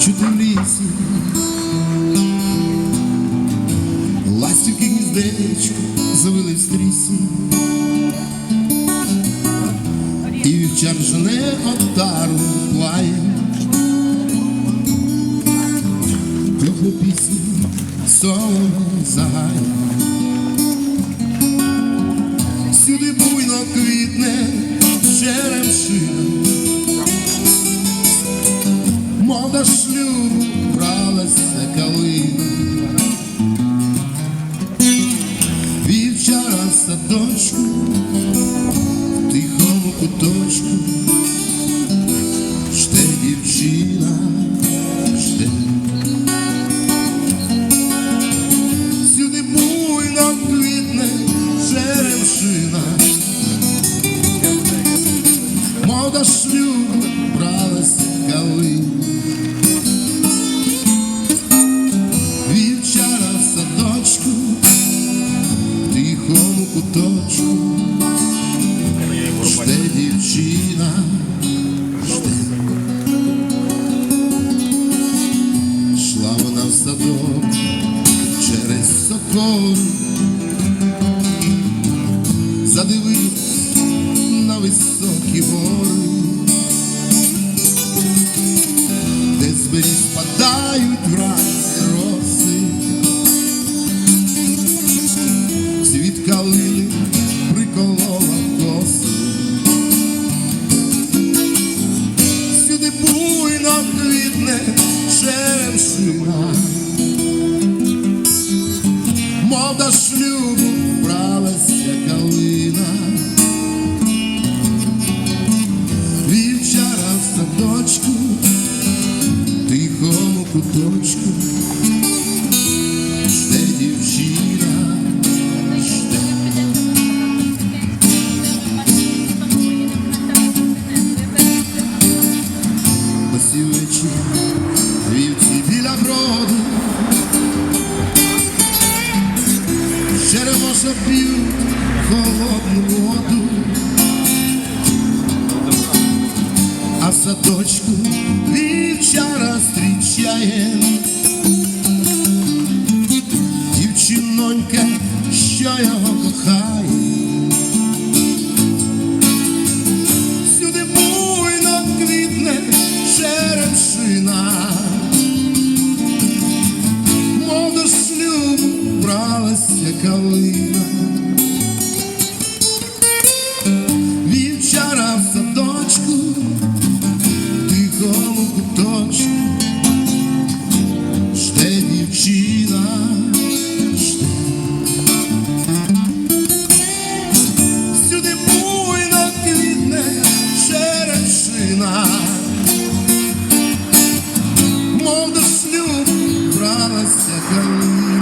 чути в лісі. Ластівки гніздечко завели в стрісі. І вівчар жене отару лає. Клюхну пісню соловей загає. Всюди буйно квітне черемшина. Садочку, в тихому куточку, жде дівчина, жде. Сюди буйно квітне черемшина. Мода шлюбу бралася калина. Жде дівчина, жде. Шла вона в садок через сокору, задивилась на високі гори, де з спадають вранці черемшина, до шлюбу вбралася калина. Вівчара в садочку, тихому куточку, черемоша холодну воду. а садочку вівчара зустрічає дівчинонька, що його кохає. Бралася калина. Вівчара в садочку тихому куточку жде дівчина, жде. Сюди буйно квітне черешина, мов до шлюбу бралася калина.